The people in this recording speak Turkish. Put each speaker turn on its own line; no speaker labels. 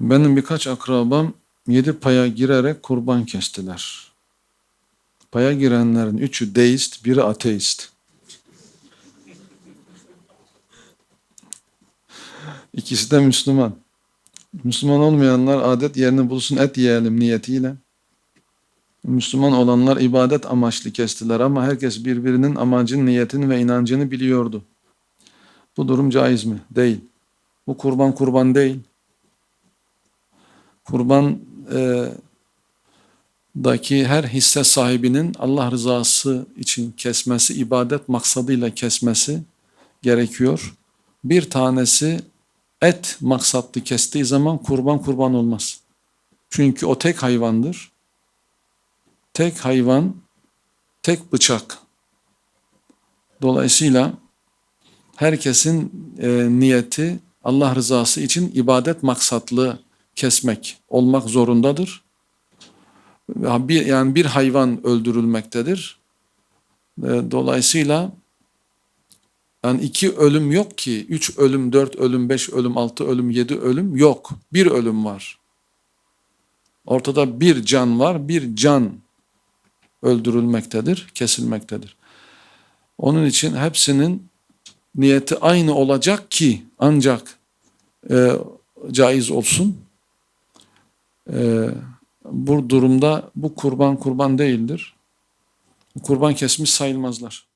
Benim birkaç akrabam yedi paya girerek kurban kestiler. Paya girenlerin üçü deist, biri ateist. İkisi de Müslüman. Müslüman olmayanlar adet yerini bulsun et yiyelim niyetiyle. Müslüman olanlar ibadet amaçlı kestiler ama herkes birbirinin amacını, niyetini ve inancını biliyordu. Bu durum caiz mi? Değil. Bu kurban kurban değil. Kurban e, daki her hisse sahibinin Allah rızası için kesmesi, ibadet maksadıyla kesmesi gerekiyor. Bir tanesi et maksatlı kestiği zaman kurban kurban olmaz. Çünkü o tek hayvandır. Tek hayvan, tek bıçak. Dolayısıyla herkesin e, niyeti Allah rızası için ibadet maksatlı kesmek olmak zorundadır. Bir, yani bir hayvan öldürülmektedir. Dolayısıyla yani iki ölüm yok ki. Üç ölüm, dört ölüm, beş ölüm, altı ölüm, yedi ölüm yok. Bir ölüm var. Ortada bir can var. Bir can öldürülmektedir, kesilmektedir. Onun için hepsinin niyeti aynı olacak ki ancak e, caiz olsun. E, bu durumda bu kurban kurban değildir. Kurban kesmiş sayılmazlar.